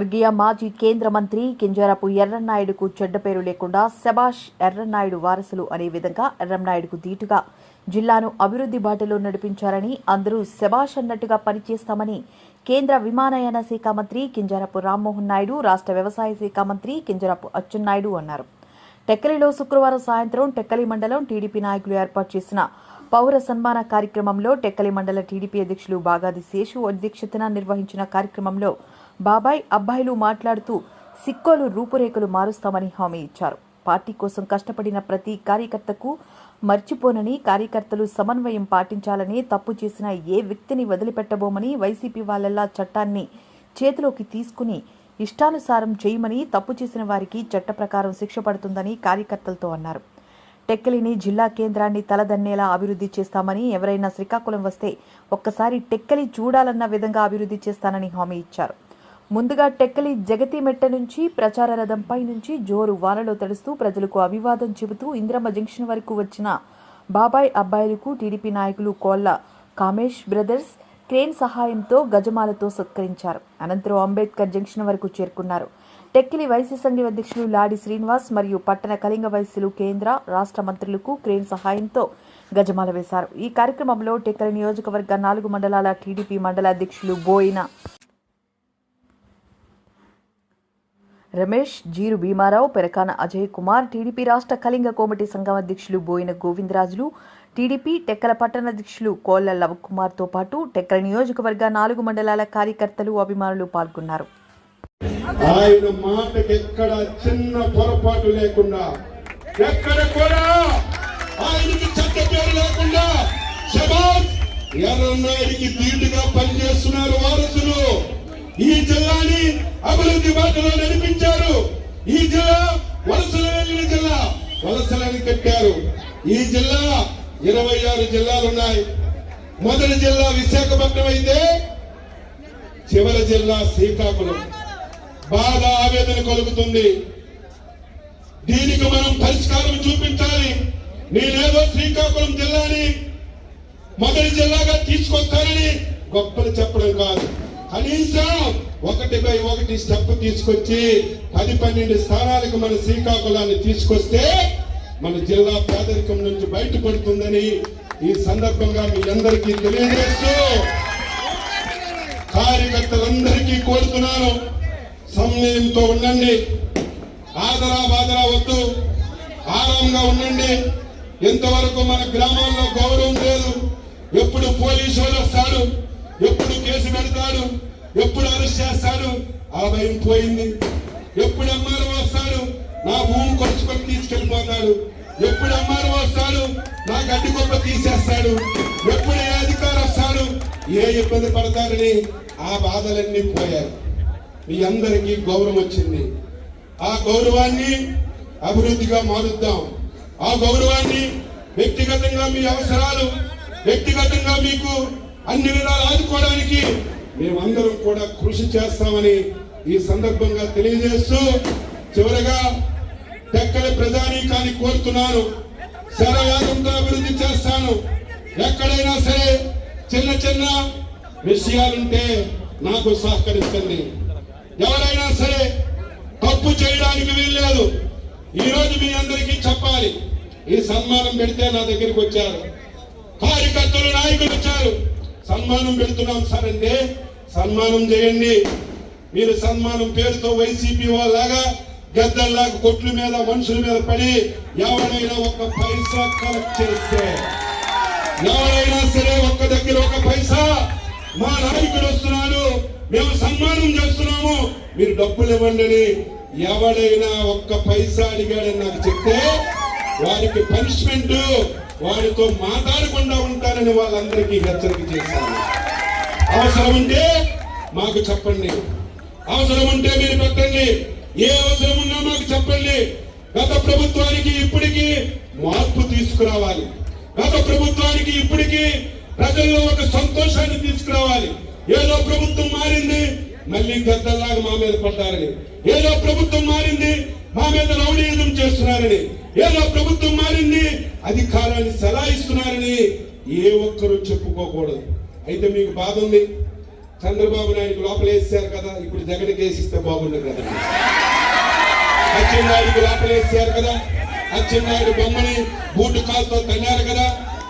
స్వర్గీయ మాజీ కేంద్ర మంత్రి కింజరాపు ఎర్రన్నాయుడుకు చెడ్డ పేరు లేకుండా శబాష్ ఎర్రన్నాయుడు వారసులు అనే విధంగా ఎర్రన్నాయుడుకు ధీటుగా జిల్లాను అభివృద్ధి బాటలో నడిపించారని అందరూ శబాష్ అన్నట్టుగా పనిచేస్తామని కేంద్ర విమానయాన శాఖ మంత్రి కింజరాపు రామ్మోహన్ నాయుడు రాష్ట్ర వ్యవసాయ శాఖ మంత్రి కింజరాపు అచ్చెన్నాయుడు అన్నారు. టెక్కలిలో శుక్రవారం సాయంత్రం టెక్కలి మండలం టీడీపీ నాయకులు ఏర్పాటు చేసిన పౌర సన్మాన కార్యక్రమంలో టెక్కలి మండల టీడీపీ అధ్యక్షులు బాగాది శేషు అధ్యక్షతన నిర్వహించిన కార్యక్రమంలో బాబాయ్ అబ్బాయిలు మాట్లాడుతూ సిక్కోలు రూపురేఖలు మారుస్తామని హామీ ఇచ్చారు. పార్టీ కోసం కష్టపడిన ప్రతి కార్యకర్తకు మర్చిపోనని కార్యకర్తలు సమన్వయం పాటించాలని తప్పు చేసిన ఏ వ్యక్తిని వదిలిపెట్టబోమని వైసీపీ వాళ్ళలా చట్టాన్ని చేతిలోకి తీసుకుని ఇష్టానుసారం చేయమని తప్పు చేసిన వారికి చట్ట ప్రకారం శిక్ష పడుతుందని కార్యకర్తలతో అన్నారు. టెక్కలిని జిల్లా కేంద్రాన్ని తలదన్నేలా అభివృద్ధి చేస్తామని ఎవరైనా శ్రీకాకుళం వస్తే ఒక్కసారి టెక్కలి చూడాలన్న విధంగా అభివృద్ధి చేస్తానని హామీ ఇచ్చారు. ముందుగా టెక్కలి జగతి మెట్ట నుంచి ప్రచార రథంపై నుంచి జోరు వానలో తడుస్తూ ప్రజలకు అభివాదం చెబుతూ ఇంద్రమ్మ జంక్షన్ వరకు వచ్చిన బాబాయ్ అబ్బాయిలకు టీడీపీ నాయకులు కోళ్ళ కామేష్ బ్రదర్స్ క్రేన్ సహాయంతో గజమాలతో సత్కరించారు. అనంతరం అంబేద్కర్ జంక్షన్ వరకు చేరుకున్నారు. టెక్కిలి వైసీ సంఘం అధ్యక్షులు లాడి శ్రీనివాస్ మరియు పట్టణ కళింగ వైశ్యులు కేంద్ర రాష్ట్ర మంత్రులకు క్రేన్ సహాయంతో గజమాల వేశారు. ఈ కార్యక్రమంలో టెక్కలి నియోజకవర్గ నాలుగు మండలాల టీడీపీ మండల అధ్యక్షులు బోయిన రమేష్ జీరు భీమారావు పెరకాన అజయ్ కుమార్ టీడీపీ రాష్ట్ర కళింగ కోమటి సంఘం అధ్యక్షులు బోయిన గోవిందరాజులు టీడీపీ టెక్కల పట్టణ అధ్యక్షులు కోళ్ళ లవకుమార్తో పాటు టెక్కల నియోజకవర్గ నాలుగు మండలాల కార్యకర్తలు అభిమానులు పాల్గొన్నారు. ఆయన మాటకి ఎక్కడ చిన్న పొరపాటు లేకుండా ఎక్కడ కూడా ఆయనకి చెడ్డ పేరు లేకుండా శబాష్ ఎర్రన్నాయుడికి ధీటుగా పనిచేస్తున్నారు వారసులు. ఈ జిల్లాని అభివృద్ధి బాటలో నడిపించారు. ఈ జిల్లా వలసలు వెళ్ళిన జిల్లా. వలసలని కట్టారు. ఈ జిల్లా ఇరవై ఆరు జిల్లాలు ఉన్నాయి. మొదటి జిల్లా విశాఖపట్నం అయితే చివరి జిల్లా శ్రీకాకుళం. బాధ ఆవేదన కలుగుతుంది. దీనికి మనం పరిష్కారం చూపించాలి. నేనేదో శ్రీకాకుళం జిల్లాని మొదటి జిల్లాగా తీసుకొస్తానని గొప్పలు చెప్పడం కాదు. కనీసం ఒకటి బై ఒకటి స్టెప్ తీసుకొచ్చి పది పన్నెండు స్థానాలకు మన శ్రీకాకుళాన్ని తీసుకొస్తే మన జిల్లా పేదరికం నుంచి బయటపడుతుందని ఈ సందర్భంగా మీ అందరికీ తెలియజేస్తూ కార్యకర్తలందరికీ కోరుతున్నాను. సమయంతో ఉండండి. ఆదరా బాదరా వద్దు. ఆరాంగా ఉండండి. ఎంతవరకు మన గ్రామాల్లో గౌరవం లేదు. ఎప్పుడు పోలీసు వాళ్ళు వస్తాడు ఎప్పుడు కేసు పెడతాడు? ఎప్పుడు అరెస్ట్ చేస్తాడు? ఆ భయం పోయింది. ఎప్పుడు అమ్మారు వస్తాడు? నా భూమి కొలుచుకొని తీసుకెళ్ళిపోతాడు. ఎప్పుడు అమ్మారు వస్తాడు? నా గడ్డి గొప్ప తీసేస్తాడు. ఎప్పుడు ఏ అధికారం వస్తాడు? ఏ ఇబ్బంది పడతారని ఆ బాధలన్నీ పోయాయి. మీ అందరికీ గౌరవం వచ్చింది. ఆ గౌరవాన్ని అభివృద్ధిగా మారుద్దాం. ఆ గౌరవాన్ని వ్యక్తిగతంగా మీ అవసరాలు వ్యక్తిగతంగా మీకు అన్ని విధాలు ఆదుకోవడానికి మేమందరం కూడా కృషి చేస్తామని ఈ సందర్భంగా తెలియజేస్తూ చివరగా ఎక్కడ ప్రజానీకాన్ని కోరుతున్నాను. శరవేగంతో అభివృద్ధి చేస్తాను. ఎక్కడైనా సరే చిన్న చిన్న విషయాలుంటే నాకు సహకరిస్తుంది ఎవరైనా సరే తప్పు చేయడానికి వీల్లేదు. ఈరోజు మీ అందరికీ చెప్పాలి. ఈ సన్మానం పెడితే నా దగ్గరికి వచ్చారు. కార్యకర్తలు నాయకులు వచ్చారు. సన్మానం పెడుతున్నాం. సార్ అంటే సన్మానం చేయండి. మీరు సన్మానం పేరుతో వైసీపీ వాళ్ళలాగా గద్దల్లాగా కొట్ల మీద మనుషుల మీద పడి ఎవరైనా ఒక పైసా కలెక్ట్ చేస్తే ఎవరైనా సరే ఒక్క దగ్గర ఒక పైసా మా నాయకుడు వస్తున్నాడు. మేము సన్మానం చేస్తున్నాము. మీరు డబ్బులు ఇవ్వండి అని ఎవడైనా ఒక్క పైసా అడిగాడని నాకు చెప్తే వారికి పనిష్మెంట్ వారితో మాట్లాడకుండా ఉంటారని వాళ్ళందరికీ హెచ్చరిక చేశాను. అవసరం ఉంటే మాకు చెప్పండి. అవసరం ఉంటే మీరు పెట్టండి. ఏ అవసరం ఉన్నా మాకు చెప్పండి. గత ప్రభుత్వానికి ఇప్పటికీ మార్పు తీసుకురావాలి. గత ప్రభుత్వానికి ఇప్పటికీ ప్రజల్లో ఒక సంతోషాన్ని తీసుకురావాలి. ఏదో ప్రభుత్వం మారింది మళ్ళీ గద్దల్లాగా మా మీద పడ్డారని. ఏదో ప్రభుత్వం మారింది మా మీద రౌడీయుధం చేస్తున్నారని ఏదో ప్రభుత్వం మారింది అధికారాన్ని సలాయిస్తున్నారని ఏ ఒక్కరూ చెప్పుకోకూడదు. అయితే మీకు బాధ ఉంది? చంద్రబాబు నాయుడు లోపల వేసారు కదా ఇప్పుడు జగన్ కేసిస్తే బాగుండదు కదా. అచ్చెన్నాయుడు లోపల వేసారు కదా అచ్చెన్నాయుడు బొమ్మని బూటు కాల్తో తన్నారు కదా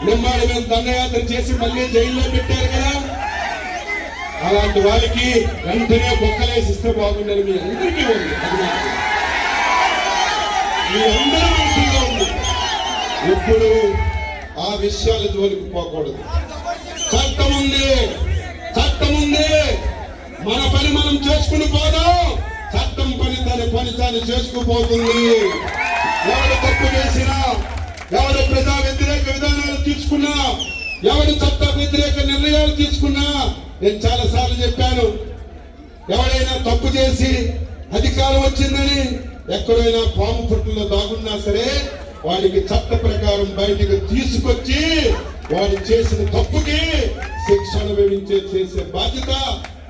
నిమ్మాడి మీద దండయాత్ర చేసి మళ్ళీ జైల్లో పెట్టారు కదా. అలాంటి వాళ్ళకి వెంటనే బొక్కలేసిస్తే బాగుండని మీ అందరికీ ఉంది. అది నాకు. మీ ఉంది. ఆ విషయాల జోలికి పోకూడదు. చట్టం ఉంది. చట్టం ఉంది. మన పని మనం చేసుకుని పోదాం. చట్టం పని తన పని తాను చేసుకుపోతుంది. ఎవరు తప్పు చేసినా ఎవరు ప్రజా వ్యతిరేక విధానాలు తీసుకున్నా ఎవరు చట్ట వ్యతిరేక నిర్ణయాలు తీసుకున్నా నేను చాలా సార్లు చెప్పాను ఎవరైనా తప్పు చేసి అధికారం వచ్చిందని ఎక్కడైనా పాము పుట్టులో దాగున్నా సరే వాడికి చట్ట ప్రకారం బయటికి తీసుకొచ్చి వాడు చేసిన తప్పుకి శిక్షణ విధించే చేసే బాధ్యత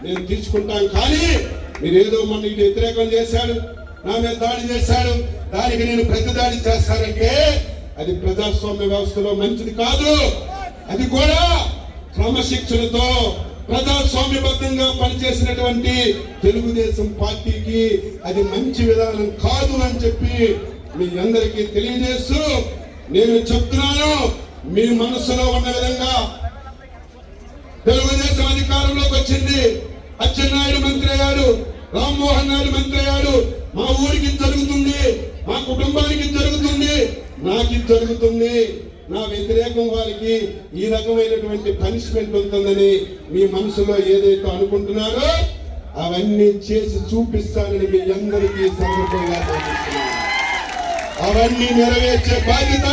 నేను తీసుకుంటాను. కానీ మీరేదో మన ఇటు వ్యతిరేకం చేశాడు నా మీద దాడి చేశాడు దానికి నేను ప్రతి దాడి చేస్తానంటే అది ప్రజాస్వామ్య వ్యవస్థలో మంచిది కాదు. అది కూడా క్రమశిక్షణతో ప్రజాస్వామ్యబద్ధంగా పనిచేసినటువంటి తెలుగుదేశం పార్టీకి అది మంచి విధానం కాదు అని చెప్పి మీ అందరికీ తెలియజేస్తూ నేను చెప్తున్నాను. మీ మనసులో ఉన్న విధంగా తెలుగుదేశం అధికారంలోకి వచ్చింది. అచ్చెన్నాయుడు మంత్రి అయ్యాడు. రామ్మోహన్ నాయుడు మంత్రి అయ్యాడు. మా ఊరికి జరుగుతుంది. మా కుటుంబానికి జరుగుతుంది. నాకు ఇది జరుగుతుంది. నా వ్యతిరేకం వారికి ఈ రకమైనటువంటి పనిష్మెంట్ ఉంటుందని మీ మనసులో ఏదైతే అనుకుంటున్నారో అవన్నీ చేసి చూపిస్తానని మీ అందరికీ సందర్భంగా అవన్నీ నెరవేర్చే బాధ్యత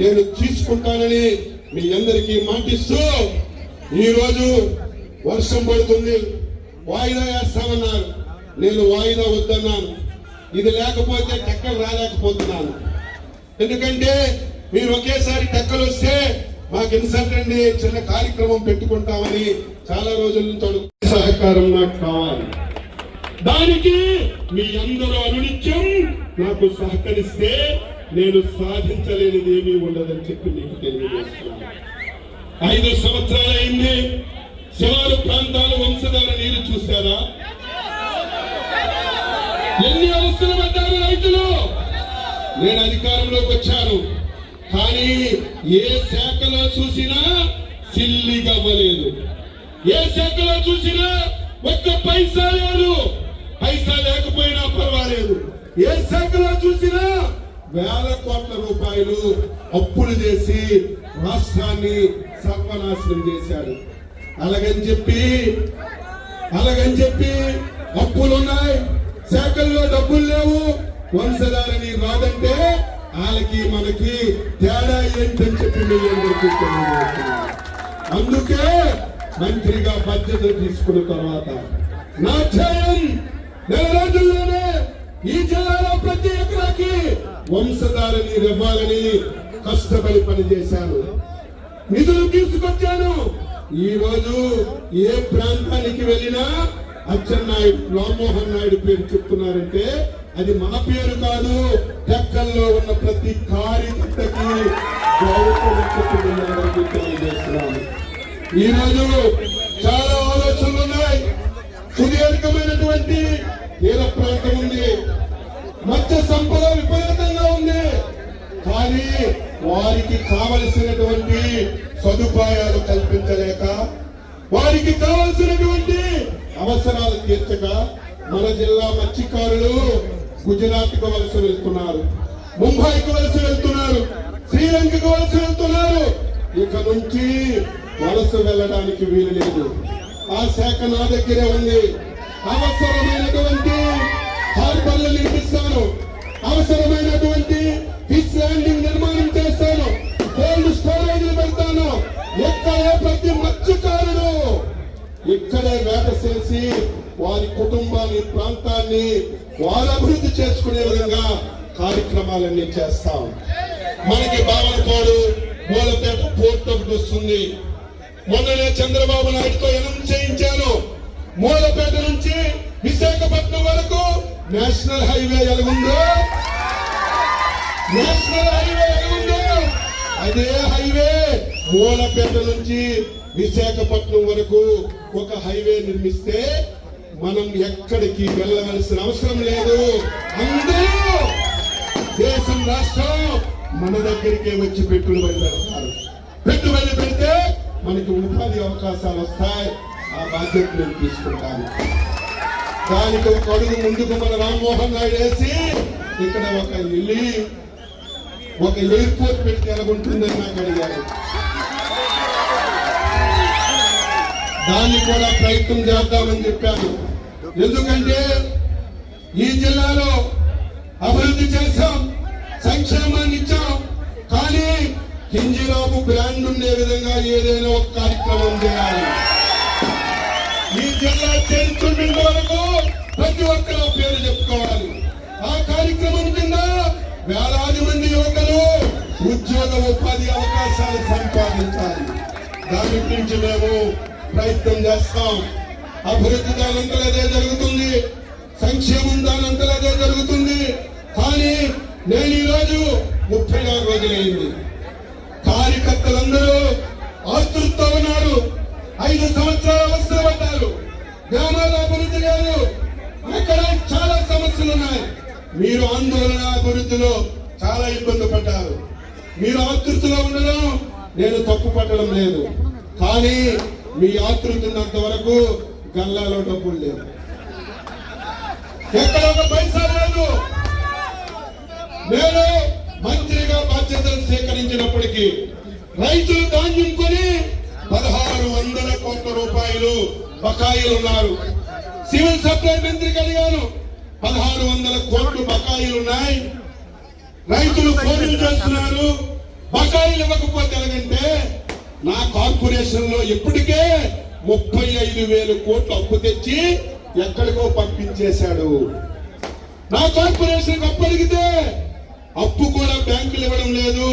నేను తీసుకుంటానని మీ అందరికీ మాటిస్తూ ఈరోజు వర్షం పడుతుంది. వాయిదా వేస్తామన్నారు. నేను వాయిదా వద్దన్నాను. ఇది లేకపోతే టెక్కలు రాలేకపోతున్నాను. ఎందుకంటే మీరు ఒకేసారి టెక్కలు వస్తే మాకు ఇన్సల్ట్ అండి చిన్న కార్యక్రమం పెట్టుకుంటామని చాలా రోజుల నుంచి సహకారం నాకు కావాలి. దానికి మీ అందరూ అనునిత్యం నాకు సహకరిస్తే నేను సాధించలేనిది ఏమీ ఉండదని చెప్పి మీకు తెలియజేస్తున్నాను. ఐదు సంవత్సరాలైంది శివారు ప్రాంతాల వంశధార నీరు చూశారా? ఎన్ని అవసరం పడ్డారు రైతులు? నేను అధికారంలోకి వచ్చాను. కానీ ఏ శాఖలో చూసినా సిల్లిగవ్వలేదు ఏ శాఖలో చూసినా ఒక్క పైసా లేదు. పైసా లేకపోయినా పర్వాలేదు. ఏ శాఖలో చూసినా వేల కోట్ల రూపాయలు అప్పులు చేసి రాష్ట్రాన్ని సర్వనాశనం చేశాడు అలాగని చెప్పి అలాగని చెప్పి అప్పులు ఉన్నాయి శాఖల్లో డబ్బులు లేవు. వంశధారని రాదంటే వాళ్ళకి మనకి తేడా ఏంటని చెప్పి మీ అందరికీ అందుకే మంత్రిగా బాధ్యత తీసుకున్న తర్వాత నా ధ్యేయం నెల రోజుల్లోనే ఈ జిల్లాలో ప్రతి ఎకరాకి వంశధారని ఇవ్వాలని కష్టపడి పనిచేశాను నిధులు తీసుకొచ్చాను. ఈ రోజు ఏ ప్రాంతానికి వెళ్ళినా అచ్చెన్నాయుడు రామ్మోహన్ నాయుడు పేరు చెప్తున్నారంటే అది మా పేరు కాదు లెక్కల్లో ఉన్న ప్రతి కార్యకర్తకి తెలియజేస్తున్నాను. ఈ చాలా ఆలోచనలు ఉన్నాయి. సుదీర్ఘమైనటువంటి తీర ప్రాంతం ఉంది. మత్స్య సంపద విపరీతంగా ఉంది. కానీ వారికి కావలసినటువంటి సదుపాయాలు కల్పించలేక వారికి కావలసినటువంటి అవసరాలు తీర్చక మన జిల్లా మత్స్యకారులు గుజరాత్కు వలస వెళ్తున్నారు ముంబైకి వలస వెళ్తున్నారు శ్రీలంకకు వలస వెళ్తున్నారు. ఇక నుంచి వలస వెళ్ళడానికి వీలు లేదు. ఆ శాఖ నా దగ్గరే ఉంది. అవసరమైనటువంటి హార్బర్లు నిర్మిస్తాను. అవసరమైనటువంటి ఫిష్ ల్యాండింగ్ నిర్మాణం చేస్తాను. కోల్డ్ స్టోరేజ్ పెడతాను. ఎక్కడ ప్రతి మత్స్యకారుడు ఇక్కడే వేట చేసి వారి కుటుంబాన్ని ప్రాంతాన్ని వారు అభివృద్ధి చేసుకునే విధంగా కార్యక్రమాలన్నీ చేస్తాం. మనకి బావనపాడు మూలపేట పోర్ట్ ఒకటి వస్తుంది. మొన్ననే చంద్రబాబు నాయుడుతో ఎనం చేయించాను మూలపేట నుంచి విశాఖపట్నం వరకు నేషనల్ హైవే ఎలాగుందో? నేషనల్ హైవే ఎలాగుందో? అదే హైవే మూలపేట నుంచి విశాఖపట్నం వరకు ఒక హైవే నిర్మిస్తే మనం ఎక్కడికి వెళ్ళవలసిన అవసరం లేదు. అందరూ దేశం రాష్ట్రం మన దగ్గరికే వచ్చి పెట్టుబడి పెడతారు. పెట్టుబడి పెడితే మనకి ఉపాధి అవకాశాలు వస్తాయి. ఆ బాధ్యత నేను తీసుకుంటాను. దానికి ఒక అడుగు ముందుకు మన రామ్మోహన్ నాయుడు వేసి ఇక్కడ ఒక ఇల్లి ఒక ఎయిర్పోర్ట్ పెట్టి ఎలాగుంటుందని నాకు అడిగారు. దాన్ని కూడా ప్రయత్నం చేద్దామని చెప్పాను. ఎందుకంటే ఈ జిల్లాలో అభివృద్ధి చేశాం సంక్షేమాన్ని ఇచ్చాం కానీ కింజిరాబు బ్రాండ్ ఉండే విధంగా ఏదైనా ఒక కార్యక్రమం చేయాలి. ఈ జిల్లా చరిత్ర వరకు ప్రతి ఒక్కరు పేరు చెప్పుకోవాలి. ఆ కార్యక్రమం కింద వేలాది మంది యువకులు ఉద్యోగ ఉపాధి అవకాశాలు సంపాదించాలి. దాని గురించి మేము ప్రయత్నం చేస్తాం. అభివృద్ధి దానంతలు అదే జరుగుతుంది. సంక్షేమం దానంతలు అదే జరుగుతుంది. కానీ నేను ఈరోజు ముప్పై నాలుగు రోజులైంది. కార్యకర్తలందరూ ఆతృతతో ఉన్నారు. ఐదు సంవత్సరాలు అవసరపడ్డారు గ్రామాల అభివృద్ధి లేదు. అక్కడ చాలా సమస్యలు ఉన్నాయి. మీరు ఆందోళన అభివృద్ధిలో చాలా ఇబ్బంది పడ్డారు. మీరు ఆతృతలో ఉండడం నేను తప్పు పట్టడం లేదు. కానీ మీ ఆతృతున్నంత వరకు కళ్ళలో డబ్బులు లేవు. ఎక్కడ ఒక పైసా లేదు. నేను మంత్రిగా బాధ్యతలు సేకరించినప్పటికీ రైతులు ధాన్యం కొని పదహారు వందల కోట్ల రూపాయలు బకాయిలు ఉన్నారు. సివిల్ సప్లై మంత్రికి అడిగాను పదహారు వందల కోట్లు బకాయిలు ఉన్నాయి. రైతులు ఫోన్లు చేస్తున్నారు. బకాయిలు ఇవ్వకపోతే ఎలాగంటే నా కార్పొరేషన్లో ఇప్పటికే ముప్పై ఐదు వేల కోట్లు అప్పు తెచ్చి ఎక్కడికో పంపించేశాడు. నా కార్పొరేషన్ అప్పు అడిగితే అప్పు కూడా బ్యాంకులు ఇవ్వడం లేదు.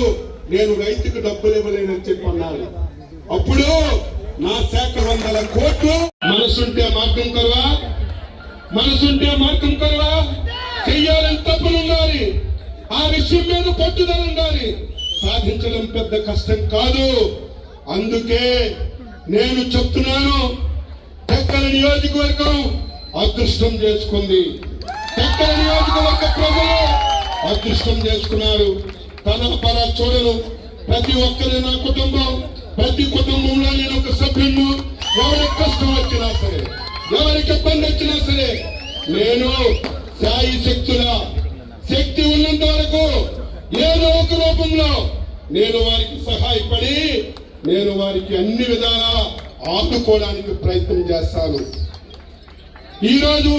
నేను రైతుకు డబ్బులు ఇవ్వలేనని చెప్పి అన్నారు. అప్పుడు నా శాఖ వందల కోట్లు మనసుంటే మార్గం కరువా మనసుంటే మార్గం కరువా చెయ్యాలని తప్పులు ఉండాలి. ఆ విషయం మీద పట్టుదల ఉండాలి. సాధించడం పెద్ద కష్టం కాదు. అందుకే నేను చెప్తున్నాను టెక్కల నియోజకవర్గం అదృష్టం చేసుకుంది. టెక్కల నియోజకవర్గ ప్రజలు అదృష్టం చేసుకున్నారు. తన పర చూడను ప్రతి ఒక్కరి నా కుటుంబం ప్రతి కుటుంబంలో నేను ఒక సభ్యుడు ఎవరికి కష్టం వచ్చినా సరే ఎవరికి ఇబ్బంది వచ్చినా సరే నేను సాయి శక్తుల శక్తి ఉన్నంత వరకు ఏదో ఒక రూపంలో నేను వారికి సహాయపడి నేను వారికి అన్ని విధాలా ఆదుకోవడానికి ప్రయత్నం చేస్తాను. ఈరోజు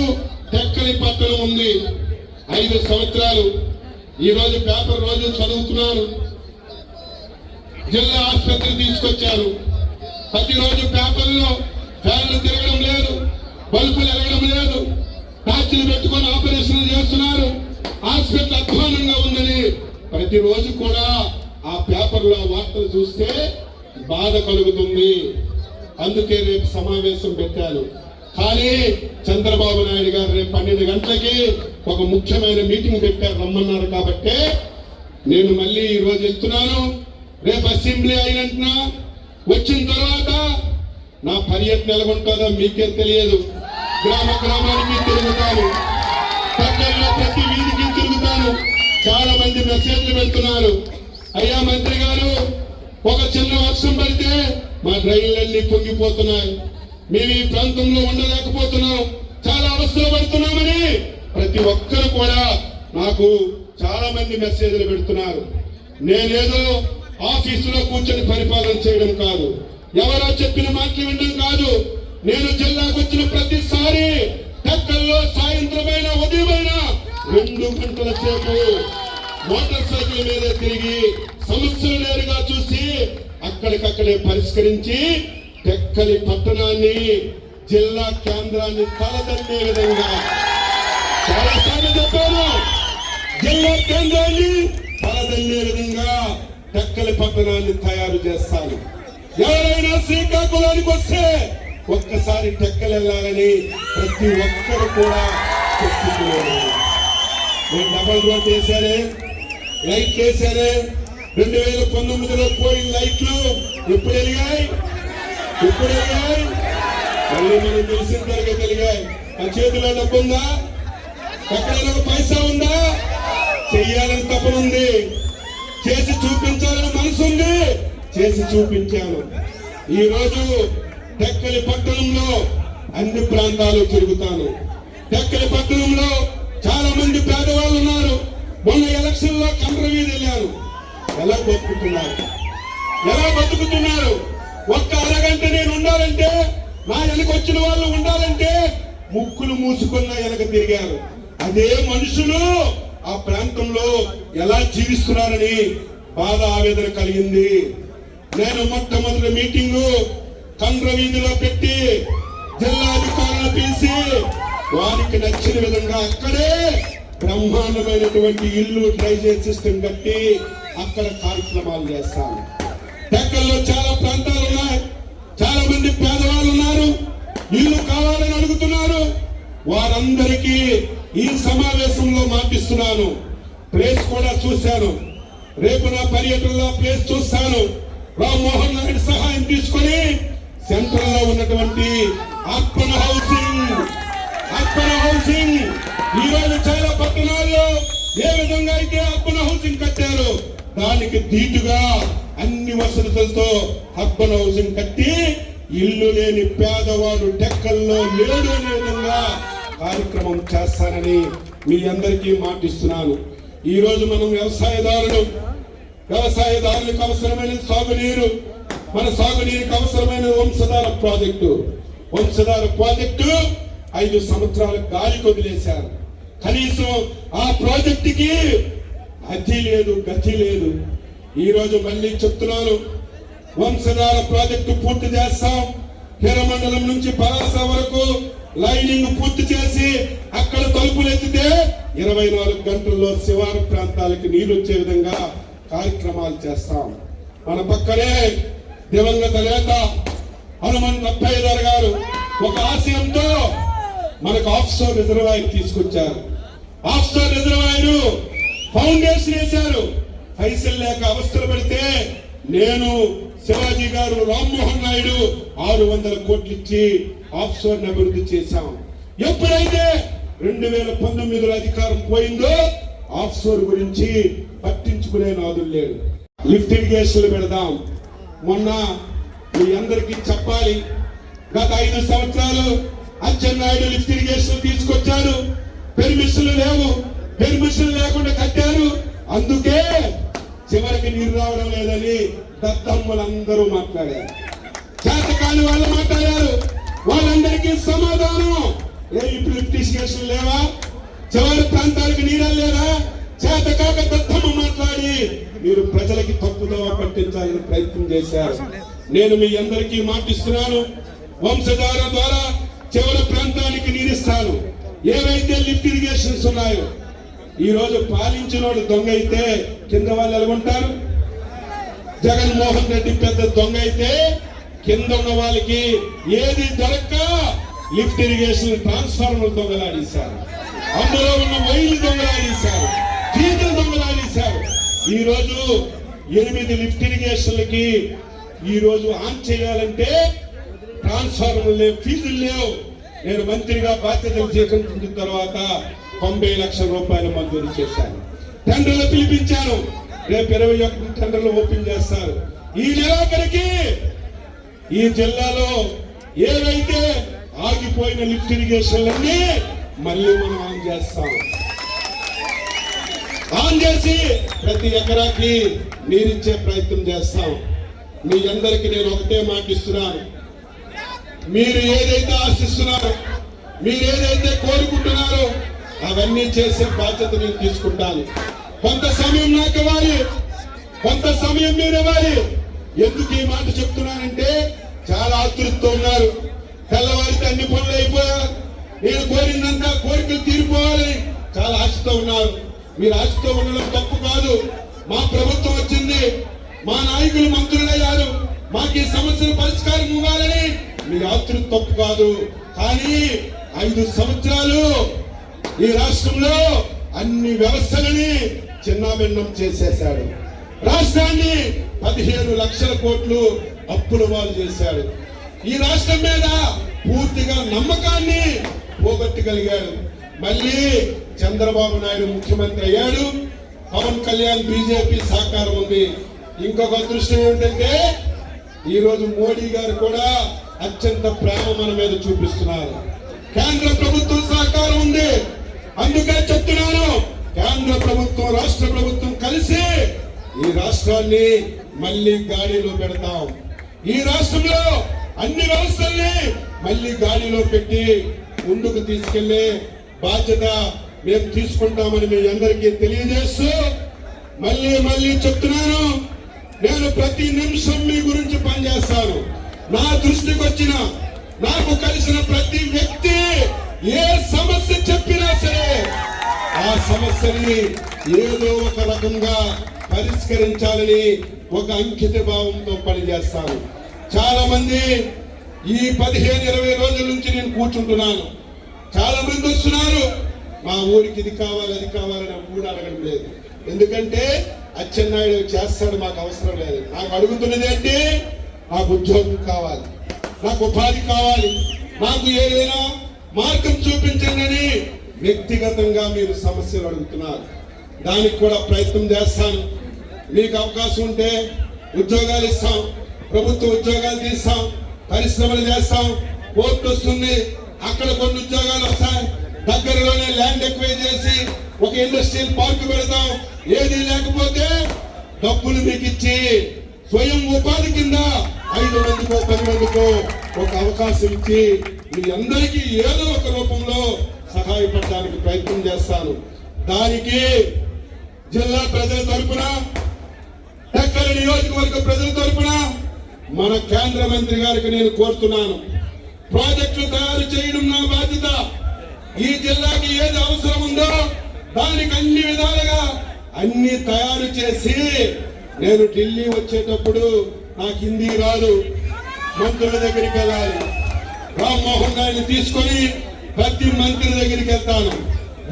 టెక్కలి పట్టణం ఉంది ఐదు సంవత్సరాలు. ఈ రోజు పేపర్ రోజు చదువుతున్నాను జిల్లా ఆసుపత్రి తీసుకొచ్చారు. ప్రతిరోజు పేపర్లో ఫ్యాన్లు తిరగడం లేదు బల్బులు ఎరగడం లేదు. టార్చీలు పెట్టుకొని ఆపరేషన్లు చేస్తున్నారు. హాస్పిటల్ అధ్వానంగా ఉందని ప్రతిరోజు కూడా ఆ పేపర్లో వార్తలు చూస్తే బాధ కలుగుతుంది. అందుకే రేపు సమావేశం పెట్టారు కానీ చంద్రబాబు నాయుడు గారు రేపు పన్నెండు గంటలకి ఒక ముఖ్యమైన మీటింగ్ పెట్టారు రమ్మన్నారు కాబట్టి నేను మళ్ళీ ఈరోజు వెళ్తున్నాను రేపు అసెంబ్లీ అయినంటున్నా వచ్చిన తర్వాత నా పర్యటన ఎలా ఉంటుందో మీకేం తెలియదు. గ్రామ గ్రామానికి తిరుగుతాను. పట్టణంలో ప్రతి వీధికి తిరుగుతాను. చాలా మంది మెసేజ్లు పెడుతున్నారు. అయ్యా మంత్రి గారు ఒక చిన్న వర్షం పడితే మా డ్రైన్లన్నీ పొంగిపోతున్నాయి. మేము ఈ ప్రాంతంలో ఉండలేకపోతున్నాం. చాలా అవస్థలు పడుతున్నామని ప్రతి ఒక్కరు కూడా నాకు చాలా మంది మెసేజ్లు పెడుతున్నారు. నేనేదో ఆఫీసులో కూర్చొని పరిపాలన చేయడం కాదు. ఎవరో చెప్పిన మాటలు వినడం కాదు. నేను జిల్లాకు వచ్చిన ప్రతిసారి టక్కల్లో సాయంత్రమైన ఉదయమైన రెండు గంటల సేపు మోటార్ సైకిల్ మీద తిరిగి సమస్యలు నేరుగా చూసి అక్కడికక్కడే పరిష్కరించి టెక్కలి పట్టణాన్ని జిల్లా కేంద్రాన్ని తలదన్నే విధంగా చాలాసార్లు చెప్పాను. జిల్లా కేంద్రాన్ని తలదన్నే విధంగా టెక్కలి పట్టణాన్ని తయారు చేస్తాను. ఎవరైనా శ్రీకాకుళానికి వస్తే ఒక్కసారి టెక్కలు వెళ్ళాలని ప్రతి ఒక్కరు కూడా చెప్పుకోవాలి నేను డబల్ రోడ్ చేశారే లైట్ చేశారే. రెండు వేల పంతొమ్మిదిలో పోయిన లైట్లు ఎప్పుడు వెలిగాయి ఎప్పుడు వెలిగాయి మళ్ళీ మనం తెలిసిన తరగతి తెలిగాయి ఆ చేతిలో డబ్బు ఉందా? ఎక్కడైనా ఒక పైసా ఉందా? చెయ్యాలని తపనుంది చేసి చూపించాలని మనసు ఉంది. చేసి చూపించాను. ఈ రోజు టెక్కలి పట్టణంలో అన్ని ప్రాంతాలు తిరుగుతాను. టెక్కలి పట్టణంలో చాలా మంది పేదవాళ్ళు ఉన్నారు మొన్న ఎలక్షన్ వెళ్ళారు ఎలా బతుకుతున్నారు? ఎలా బతుకుతున్నారు? ఒక్క అరగంట నేను ఉండాలంటే నా వెనక వచ్చిన వాళ్ళు ఉండాలంటే ముక్కులు మూసుకున్న వెనక తిరిగారు. అదే మనుషులు ఆ ప్రాంతంలో ఎలా జీవిస్తున్నారని బాధ ఆవేదన కలిగింది. నేను మొట్టమొదటి మీటింగు కండ్ర వీధిలో పెట్టి జిల్లా అధికారులు పిలిచి వారికి నచ్చిన విధంగా అక్కడే బ్రహ్మాండమైనటువంటి ఇల్లు డ్రైనేజ్ సిస్టమ్ కట్టి అక్కడ కార్యక్రమాలు చేస్తాను దగ్గరలో చాలా ప్రాంతాలు ఉన్నాయి. చాలా మంది పేదవాళ్ళు ఉన్నారు. ఇల్లు కావాలని అడుగుతున్నారు. వారందరికీ ఈ సమావేశంలో మాపిస్తున్నాను ప్లేస్ కూడా చూశాను. రేపు నా పర్యటనలో ప్లేస్ చూస్తాను. రామ్మోహన్ నాయుడు సహాయం తీసుకొని సెంట్రల్లో ఉన్నటువంటి అర్పణ హౌసింగ్ అర్పణ హౌసింగ్. ఈ రోజు చాలా పట్టణాల్లో ఏ విధంగా అయితే అర్బన్ హౌసింగ్ కట్టారు దానికి ధీటుగా అన్ని వసతులతో అర్బన్ హౌసింగ్ కట్టి ఇల్లు లేని పేదవాడు టెక్కల్లో లేడు అనే విధంగా కార్యక్రమం చేస్తానని మీ అందరికీ మాటిస్తున్నాను. ఈ రోజు మనం వ్యవసాయదారులు వ్యవసాయదారులకు అవసరమైన సాగునీరు మన సాగునీరుకు అవసరమైన వంశధార ప్రాజెక్టు. వంశధార ప్రాజెక్టు ఐదు సంవత్సరాలు గాలి వదిలేశారు. కనీసం ఆ ప్రాజెక్టుకి అతి లేదు గతి లేదు. ఈ రోజు మళ్ళీ చెప్తున్నాను వంశధార ప్రాజెక్టు పూర్తి చేస్తాం. హిరమండలం నుంచి పరాస వరకు లైనింగ్ పూర్తి చేసి అక్కడ తలుపులు ఎత్తితే ఇరవై నాలుగు గంటల్లో శివారు ప్రాంతాలకి నీళ్ళు వచ్చే విధంగా కార్యక్రమాలు చేస్తాం. మన పక్కనే దివంగత నేత హనుమంత్ అప్పయ్యదారు గారు ఒక ఆశయంతో మనకు ఆఫ్షోర్ రిజర్వాయర్ తీసుకొచ్చారు. ఆఫ్షోర్ రిజర్వాయర్ ఫౌండేషన్ వేశారు. పైసలు లేక అవస్థలు పడితే నేను శివాజీ గారు రామ్మోహన్ నాయుడు ఆరు వందల కోట్లు ఇచ్చి ఆఫ్షోర్ అభివృద్ధి చేశాం. ఎప్పుడైతే రెండు వేల పంతొమ్మిదిలో అధికారం పోయిందో ఆఫ్షోర్ గురించి పట్టించుకునే నాదులు లేడు. లిఫ్ట్ ఇరిగేషన్లు పెడదాం. మొన్న మీ అందరికీ చెప్పాలి. గత ఐదు సంవత్సరాలు అచ్చెన్నాయుడు లిఫ్ట్ ఇరిగేషన్ తీసుకొచ్చారు. పెర్మిషన్లు లేవు. పెర్మిషన్ లేకుండా కట్టారు. అందుకే చివరికి నీరు రావడం లేదని దత్తమ్ములందరూ మాట్లాడారు. చేతకాని వాళ్ళు మాట్లాడారు. వాళ్ళందరికీ సమాధానం. ఏ ఇప్పుడు లిఫ్ట్ లేవా? చివరి ప్రాంతాలకు నీరా లేదా చేతకాక దత్తమ్మ మాట్లాడి మీరు ప్రజలకి తప్పుదోవ పట్టించాలని ప్రయత్నం చేశారు. నేను మీ అందరికీ మాటిస్తున్నాను. వంశధార ద్వారా చివరి ప్రాంతానికి నీరిస్తాను ఏవైతే లిఫ్ట్ ఇరిగేషన్స్ ఉన్నాయో ఈ రోజు పాలించినోడు దొంగ అయితే కింద వాళ్ళు ఎలాగుంటారు జగన్మోహన్ రెడ్డి పెద్ద దొంగ అయితే కింద ఉన్న వాళ్ళకి ఏది దొరక్క లిఫ్ట్ ఇరిగేషన్ ట్రాన్స్ఫార్మర్ దొంగలాడేశారు అందులో ఉన్న వైర్లు దొంగలాడేశారు తీర్థం దొంగలాడేశారు ఈ రోజు ఎనిమిది లిఫ్ట్ ఇరిగేషన్లకి ఈ రోజు ఆన్ చేయాలంటే ట్రాన్స్ఫార్మర్ లేవు ఫీజులు లేవు. నేను మంత్రిగా బాధ్యతలు చేకూర్చిన తర్వాత తొంభై లక్షల రూపాయలు మంజూరు చేశాను. టెండర్లు పిలిపించాను. రేపు ఇరవై ఒకటి టెండర్లు ఓపెన్ చేస్తారు. ఈ నెలాఖరికి ఈ జిల్లాలో ఏవైతే ఆగిపోయిన లిఫ్ట్ ఇరిగేషన్లన్నీ మళ్ళీ మనం ఆన్ చేస్తాం. ఆన్ చేసి ప్రతి ఎకరాకి నీరిచ్చే ప్రయత్నం చేస్తాం. మీ అందరికీ నేను ఒకటే మాటిస్తున్నాను మీరు ఏదైతే ఆశిస్తున్నారో మీరు ఏదైతే కోరుకుంటున్నారో అవన్నీ చేసే బాధ్యత నేను తీసుకుంటాను. కొంత సమయం నాకు ఇవ్వాలి. కొంత సమయం మీరు ఇవ్వాలి. ఎందుకు ఈ మాట చెప్తున్నానంటే చాలా ఆతృతతో ఉన్నారు. తెల్లవారికి అన్ని పనులు అయిపోయా నేను కోరిందంతా కోరికలు తీరిపోవాలని చాలా ఆశతో ఉన్నారు. మీరు ఆశతో ఉండడం తప్పు కాదు. మా ప్రభుత్వం వచ్చింది. మా నాయకులు మంత్రులయ్యారు. మాకు ఈ సమస్యల పరిష్కారం రాత్రి తప్పు కాదు. కానీ ఐదు సంవత్సరాలు ఈ రాష్ట్రంలో అన్ని వ్యవస్థలని చిన్నాభిన్నం చేసేశాడు. రాష్ట్రాన్ని పదిహేను లక్షల కోట్లు అప్పుల వాళ్ళు చేశాడు ఈ రాష్ట్రం మీద పూర్తిగా నమ్మకాన్ని పోగొట్టగలిగాడు. మళ్ళీ చంద్రబాబు నాయుడు ముఖ్యమంత్రి అయ్యాడు. పవన్ కళ్యాణ్ బీజేపీ సహకారం ఉంది. ఇంకొక అదృష్టం ఏంటంటే ఈరోజు మోడీ గారు కూడా అత్యంత ప్రేమ మన మీద చూపిస్తున్నారు. కేంద్ర ప్రభుత్వం సహకారం ఉంది. అందుకే చెప్తున్నాను కేంద్ర ప్రభుత్వం రాష్ట్ర ప్రభుత్వం కలిసి ఈ రాష్ట్రాన్ని మళ్ళీ గాడిలో పెడతాం. ఈ రాష్ట్రంలో అన్ని వ్యవస్థల్ని మళ్ళీ గాడిలో పెట్టి ముందుకు తీసుకెళ్ళే బాధ్యత మేము తీసుకుంటామని మీ అందరికీ తెలియజేస్తూ మళ్ళీ మళ్ళీ చెప్తున్నాను. నేను ప్రతి నిమిషం మీ గురించి పనిచేస్తాను. నా దృష్టికి వచ్చిన నాకు కలిసిన ప్రతి వ్యక్తి ఏ సమస్య చెప్పినా సరే ఆ సమస్యని ఏదో ఒక రకంగా పరిష్కరించాలని ఒక అంకిత భావంతో పనిచేస్తాను. చాలా మంది ఈ పదిహేను ఇరవై రోజుల నుంచి నేను కూర్చుంటున్నాను. చాలా మంది వస్తున్నారు. మా ఊరికి ఇది కావాలి అది కావాలని కూడా అడగడం లేదు. ఎందుకంటే అచ్చెన్నాయుడు చేస్తాడు మాకు అవసరం లేదు. నాకు అడుగుతున్నది ఏంటి? నాకు ఉద్యోగం కావాలి నాకు ఉపాధి కావాలి నాకు ఏదైనా మార్గం చూపించండి వ్యక్తిగతంగా మీరు సమస్యలు అడుగుతున్నారు. దానికి కూడా ప్రయత్నం చేస్తాను. మీకు అవకాశం ఉంటే ఉద్యోగాలు ఇస్తాం ప్రభుత్వ ఉద్యోగాలు తీస్తాం పరిశ్రమలు చేస్తాం కోర్టు వస్తుంది. అక్కడ కొన్ని ఉద్యోగాలు వస్తాయి. దగ్గరలోనే ల్యాండ్ ఎక్వై చేసి ఒక ఇండస్ట్రియల్ పార్క్ పెడతాం. ఏది లేకపోతే డబ్బులు మీకు ఇచ్చి స్వయం ఉపాధి కింద ఐదు మందికో పది మందికో ఒక అవకాశం ఇచ్చి మీ అందరికీ ఏదో ఒక రూపంలో సహాయపడడానికి ప్రయత్నం చేస్తాను. దానికి జిల్లా ప్రజల తరపున ఎక్కడ నియోజకవర్గ ప్రజల తరఫున మన కేంద్ర మంత్రి గారికి నేను కోరుతున్నాను. ప్రాజెక్టులు తయారు చేయడం నా బాధ్యత. ఈ జిల్లాకి ఏది అవసరం ఉందో దానికి అన్ని విధాలుగా అన్ని తయారు చేసి నేను ఢిల్లీ వచ్చేటప్పుడు నాకు హిందీ రాదు. మంత్రుల దగ్గరికి వెళ్ళాలి. రామ్మోహన్ గారిని తీసుకొని ప్రతి మంత్రి దగ్గరికి వెళ్తాను.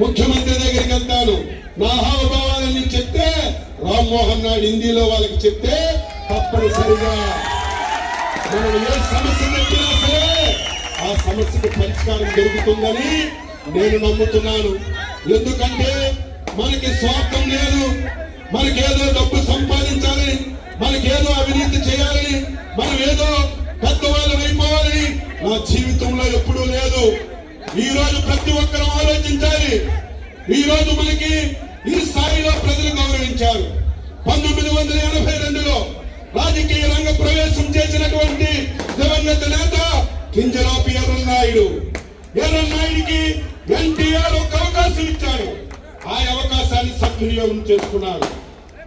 ముఖ్యమంత్రి దగ్గరికి వెళ్తాను. నా హావభావాలని చెప్తే రామ్మోహన్ నాయుడు హిందీలో వాళ్ళకి చెప్తే తప్పనిసరిగా మనం ఏ సమస్య తెచ్చినా సరే ఆ సమస్యకు పరిష్కారం దొరుకుతుందని నేను నమ్ముతున్నాను. ఎందుకంటే మనకి స్వార్థం లేదు. మనకేదో డబ్బు సంపాదించాలి జీవితంలో ఎప్పుడూ లేదు. ఈ రోజు ప్రతి ఒక్కరూ ఆలోచించాలి. ఈ రోజు మనకి ఈ స్థాయిలో ప్రజలు గౌరవించారు. పంతొమ్మిది వందల ఎనభై రెండులో రాజకీయ రంగ ప్రవేశం చేసినటువంటి దివంగత నేత కింజరాపు ఎర్రన్నాయుడు ఎర్రన్నాయుడికి ఎన్టీఆర్ ఒక అవకాశం ఇచ్చారు. ఆ అవకాశాన్ని సద్వినియోగం చేసుకున్నారు.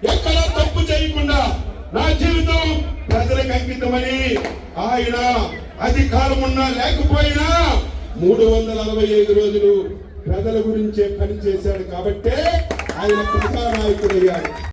ఎక్కడా తప్పు చేయకుండా నా జీవితం ప్రజలకు అంకితమని ఆయన అధికారం ఉన్నా లేకపోయినా మూడు వందల అరవై ఐదు రోజులు ప్రజల గురించే పనిచేశాడు కాబట్టే ఆయన ప్రజానాయకుడయ్యాడు.